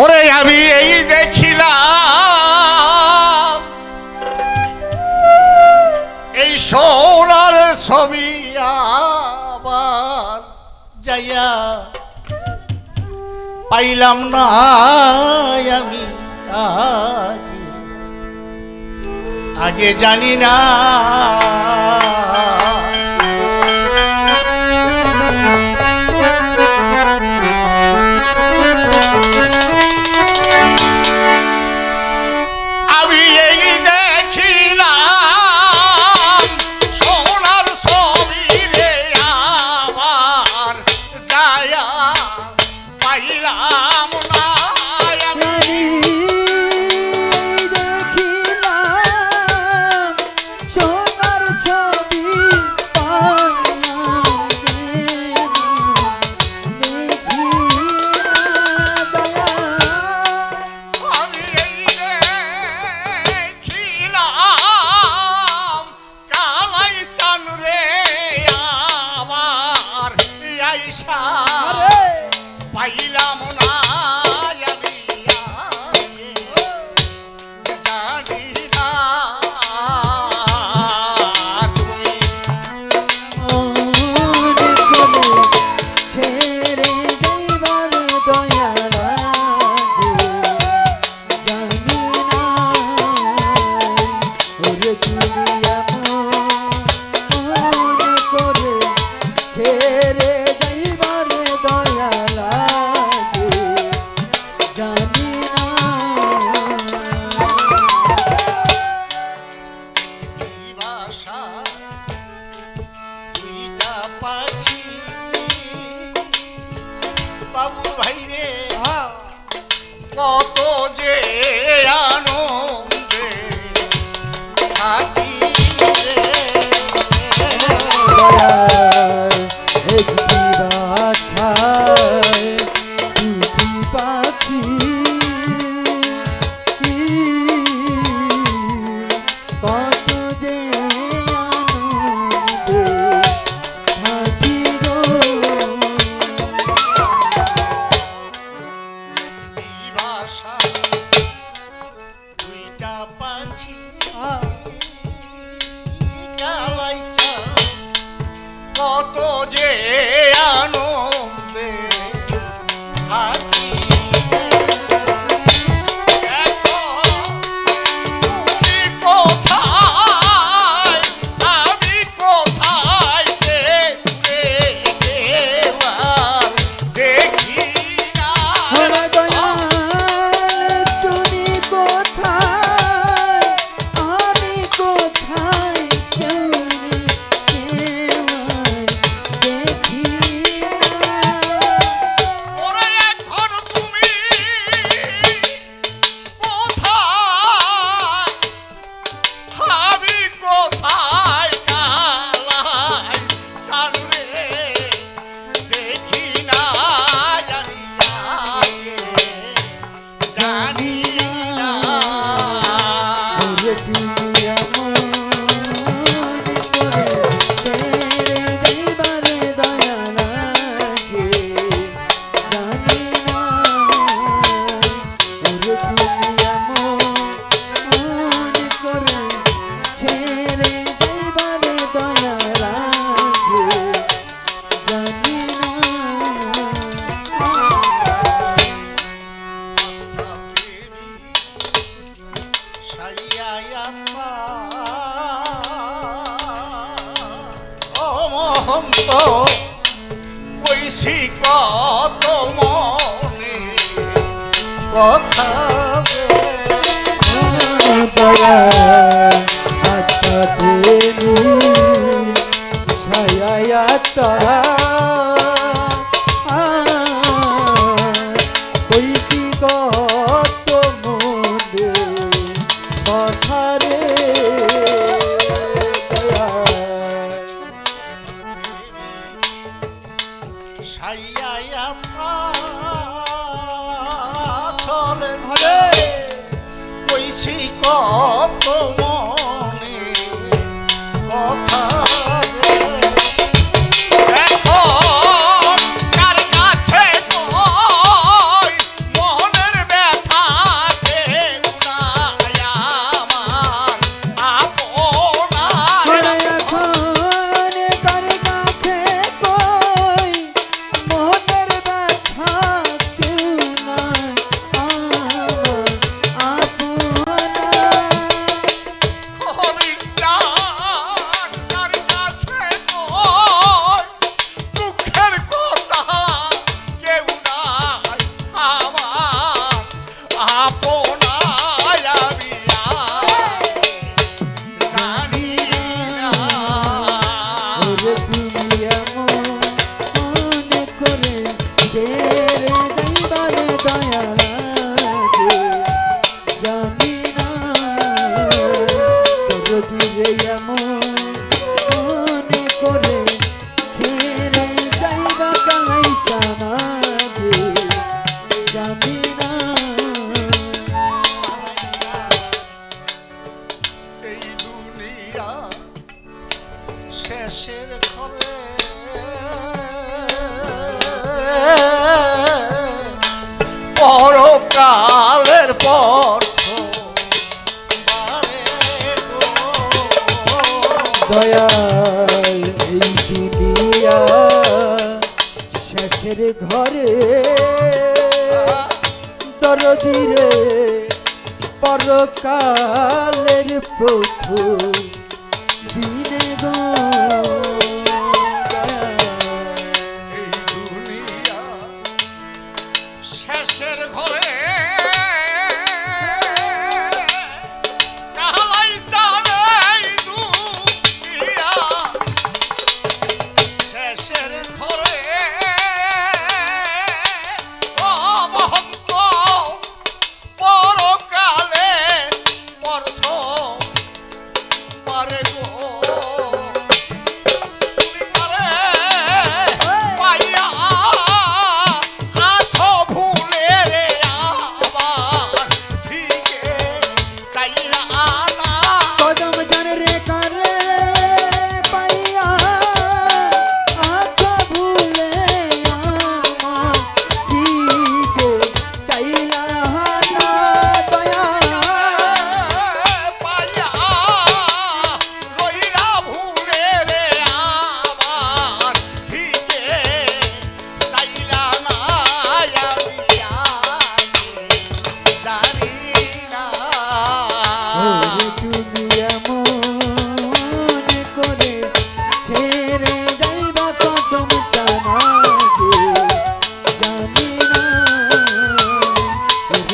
ওরে আমি এই দেখিলাম। এই সোনার ছবি আবার যাইয়া পাইলাম না আমি আগে জানি না 多俊。অহন্ত কৈশি কত মনে কথা আত্মা দেবী ছায়া তারা Oh. papo. পর দয়াল এই দুনিয়া শেষের ঘরে দরদিরে পরকালের প্রভু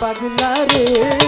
পাগলা রে।